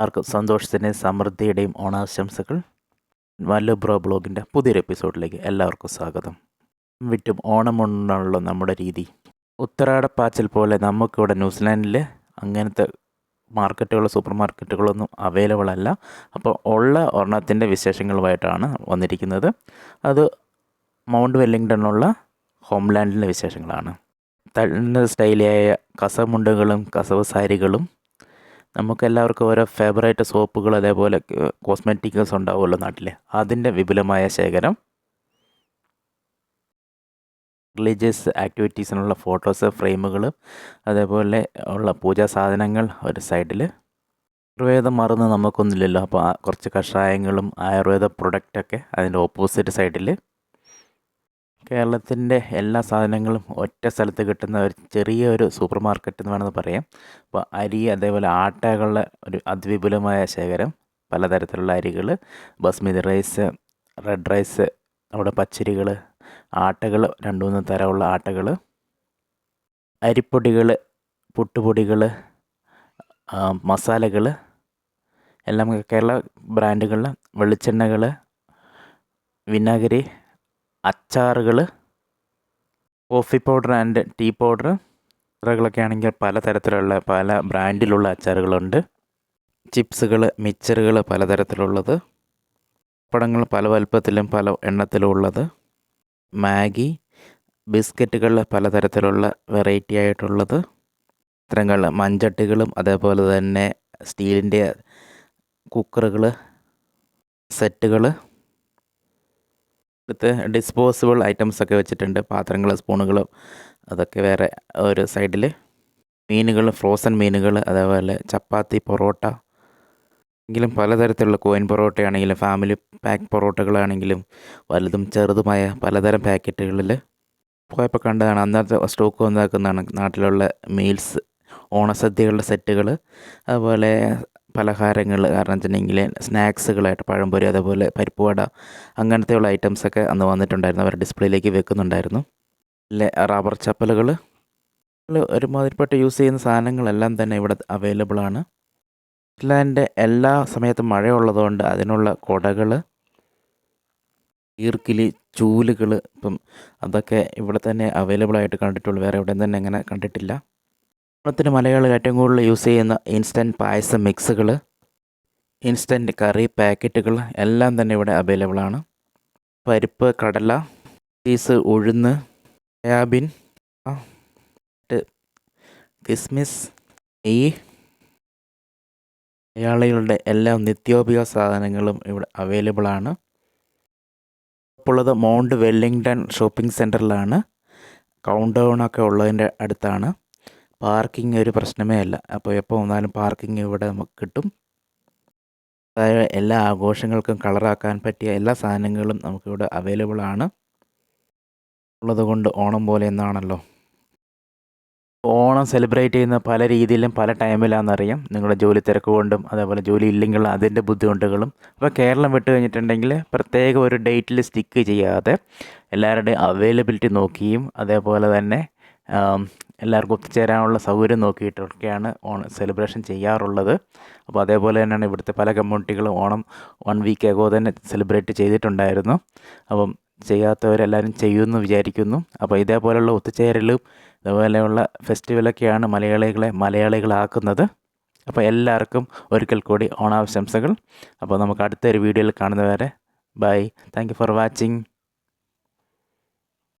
ആർക്കും സന്തോഷത്തിന്റെയും സമൃദ്ധിയുടെയും ഓണാശംസകൾ വല്ല ബ്രോ ബ്ലോഗിന്റെ പുതിയൊരു എപ്പിസോഡിലേക്ക് എല്ലാവർക്കും സ്വാഗതം. വിറ്റും ഓണമുണ്ണുള്ള നമ്മുടെ രീതി. ഉത്തരാടപ്പാച്ചൽ പോലെ നമുക്കിവിടെ ന്യൂസിലാൻഡിൽ അങ്ങനത്തെ മാർക്കറ്റുകൾ സൂപ്പർ മാർക്കറ്റുകളൊന്നും അവൈലബിൾ അല്ല. അപ്പോൾ ഉള്ള ഒരെണ്ണത്തിന്റെ വിശേഷങ്ങളുമായിട്ടാണ് വന്നിരിക്കുന്നത്. അത് മൗണ്ട് വെല്ലിങ്ടണിലുള്ള ഹോംലാൻഡിന്റെ വിശേഷങ്ങളാണ്. തഴുന്ന സ്റ്റൈലിയായ കസമുണ്ടുകളും കസവ് സാരികളും നമുക്കെല്ലാവർക്കും ഓരോ ഫേവറേറ്റ് സോപ്പുകൾ അതേപോലെ കോസ്മെറ്റിക്സ് ഉണ്ടാവുമല്ലോ നാട്ടിൽ അതിന്റെ വിപുലമായ ശേഖരം റിലീജിയസ് ആക്ടിവിറ്റീസിനുള്ള ഫോട്ടോസ് ഫ്രെയിമുകൾ അതേപോലെ ഉള്ള പൂജാ സാധനങ്ങൾ ഒരു സൈഡിൽ ആയുർവേദം മറന്ന് നമുക്കൊന്നുമില്ലല്ലോ അപ്പോൾ കുറച്ച് കഷായങ്ങളും ആയുർവേദ പ്രൊഡക്റ്റൊക്കെ അതിന്റെ ഓപ്പോസിറ്റ് സൈഡിൽ കേരളത്തിന്റെ എല്ലാ സാധനങ്ങളും ഒറ്റ സ്ഥലത്ത് കിട്ടുന്ന ഒരു ചെറിയ ഒരു സൂപ്പർ മാർക്കറ്റ് എന്ന് വേണമെന്ന് പറയാം. അപ്പോൾ അരി അതേപോലെ ആട്ടകളുടെ ഒരു അതിവിപുലമായ ശേഖരം പലതരത്തിലുള്ള അരികൾ ബസ്മതി റൈസ് റെഡ് റൈസ് നമ്മുടെ പച്ചരികൾ ആട്ടകൾ രണ്ട് മൂന്ന് തരമുള്ള ആട്ടകൾ അരിപ്പൊടികൾ പുട്ടുപൊടികൾ മസാലകൾ എല്ലാം കേരള ബ്രാൻഡുകളിൽ വെളിച്ചെണ്ണകൾ വിനാഗിരി അച്ചാറുകൾ coffee powder and tea powder അച്ചാറുകളൊക്കെ ആണെങ്കിൽ പലതരത്തിലുള്ള പല ബ്രാൻഡിലുള്ള അച്ചാറുകളുണ്ട്. ചിപ്സുകൾ മിച്ചറുകൾ പലതരത്തിലുള്ളത് പപ്പടങ്ങൾ പല വലുപ്പത്തിലും പല എണ്ണത്തിലും ഉള്ളത്. മാഗി ബിസ്ക്കറ്റുകൾ പലതരത്തിലുള്ള വെറൈറ്റി ആയിട്ടുള്ളത്. ചിത്രങ്ങൾ മൺചട്ടികളും അതേപോലെ തന്നെ സ്റ്റീലിന്റെ കുക്കറുകൾ സെറ്റുകൾ അടുത്ത് ഡിസ്പോസിബിൾ ഐറ്റംസ് ഒക്കെ വെച്ചിട്ടുണ്ട്. പാത്രങ്ങൾ സ്പൂണുകൾ അതൊക്കെ വേറെ ഒരു സൈഡിൽ മീനുകൾ ഫ്രോസൺ മീനുകൾ അതേപോലെ ചപ്പാത്തി പൊറോട്ട. എങ്കിലും പലതരത്തിലുള്ള കോയിൻ പൊറോട്ടയാണെങ്കിലും ഫാമിലി പാക്ക് പൊറോട്ടകളാണെങ്കിലും വലുതും ചെറുതുമായ പലതരം പാക്കറ്റുകളിൽ പോയപ്പോൾ കണ്ടതാണ്. അന്നത്തെ സ്റ്റോക്ക് വന്നാക്കുന്നതാണ് നാട്ടിലുള്ള മീൽസ് ഓണസദ്യകളുടെ സെറ്റുകൾ അതുപോലെ പലഹാരങ്ങൾ കാരണം വെച്ചിട്ടുണ്ടെങ്കിൽ സ്നാക്സുകളായിട്ട് പഴംപൊരി അതേപോലെ പരിപ്പുവട അങ്ങനത്തെയുള്ള ഐറ്റംസൊക്കെ അന്ന് വന്നിട്ടുണ്ടായിരുന്നു. അവർ ഡിസ്പ്ലേയിലേക്ക് വെക്കുന്നുണ്ടായിരുന്നു. റബ്ബർ ചപ്പലുകൾ. ഒരുമാതിരിപ്പെട്ട് യൂസ് ചെയ്യുന്ന സാധനങ്ങളെല്ലാം തന്നെ ഇവിടെ അവൈലബിൾ ആണ്. ന്യൂസിലാൻഡ് എല്ലാ സമയത്തും മഴയുള്ളതുകൊണ്ട് അതിനുള്ള കുടകൾ ഈർക്കിലി ചൂലുകൾ ഇപ്പം അതൊക്കെ ഇവിടെ തന്നെ അവൈലബിൾ ആയിട്ട് കണ്ടിട്ടുള്ളൂ. വേറെ എവിടെയും തന്നെ അങ്ങനെ കണ്ടിട്ടില്ല. ഓണത്തിന് മലയാളികൾ ഏറ്റവും കൂടുതൽ യൂസ് ചെയ്യുന്ന ഇൻസ്റ്റന്റ് പായസം മിക്സുകൾ ഇൻസ്റ്റന്റ് കറി പാക്കറ്റുകൾ എല്ലാം തന്നെ ഇവിടെ അവൈലബിൾ ആണ്. പരിപ്പ് കടല ചീസ് ഉഴുന്ന് സോയാബീൻ കിസ്മിസ് നെയ്യ് മലയാളികളുടെ എല്ലാ നിത്യോപയോഗ സാധനങ്ങളും ഇവിടെ അവൈലബിൾ ആണ്. ഇപ്പോഴത് മൗണ്ട് വെല്ലിംഗ്ടൺ ഷോപ്പിംഗ് സെന്ററിലാണ് കൗണ്ട് ഡൗൺ ഒക്കെ ഉള്ളതിന്റെ അടുത്താണ്. പാർക്കിംഗ് ഒരു പ്രശ്നമേ അല്ല. അപ്പോൾ എപ്പോൾ വന്നാലും പാർക്കിംഗ് ഇവിടെ നമുക്ക് കിട്ടും. എല്ലാ ആഘോഷങ്ങൾക്കും കളറാക്കാൻ പറ്റിയ എല്ലാ സാധനങ്ങളും നമുക്കിവിടെ അവൈലബിൾ ആണ്. ഉള്ളതുകൊണ്ട് ഓണം പോലെ എന്നാണല്ലോ. ഓണം സെലിബ്രേറ്റ് ചെയ്യുന്ന പല രീതിയിലും പല ടൈമിലാണെന്നറിയാം നിങ്ങളുടെ ജോലി തിരക്ക് കൊണ്ടും അതേപോലെ ജോലി ഇല്ലെങ്കിൽ അതിന്റെ ബുദ്ധിമുട്ടുകളും. അപ്പോൾ കേരളം വിട്ട് കഴിഞ്ഞിട്ടുണ്ടെങ്കിൽ പ്രത്യേക ഒരു ഡേറ്റിൽ സ്റ്റിക്ക് ചെയ്യാതെ എല്ലാവരുടെയും അവൈലബിലിറ്റി നോക്കിയും അതേപോലെ തന്നെ എല്ലാവർക്കും ഒത്തുചേരാനുള്ള സൗകര്യം നോക്കിയിട്ടൊക്കെയാണ് ഓണം സെലിബ്രേഷൻ ചെയ്യാറുള്ളത്. അപ്പോൾ അതേപോലെ തന്നെയാണ് ഇവിടുത്തെ പല കമ്മ്യൂണിറ്റികളും ഓണം വൺ വീക്ക് എഗോ തന്നെ സെലിബ്രേറ്റ് ചെയ്തിട്ടുണ്ടായിരുന്നു. അപ്പം ചെയ്യാത്തവരെല്ലാവരും ചെയ്യുമെന്ന് വിചാരിക്കുന്നു. അപ്പോൾ ഇതേപോലെയുള്ള ഒത്തുചേരലും അതുപോലെയുള്ള ഫെസ്റ്റിവലൊക്കെയാണ് മലയാളികളെ മലയാളികളാക്കുന്നത്. അപ്പോൾ എല്ലാവർക്കും ഒരിക്കൽ കൂടി ഓണാശംസകൾ. അപ്പോൾ നമുക്ക് അടുത്തൊരു വീഡിയോയിൽ കാണുന്നവരെ ബൈ. Thank for watching.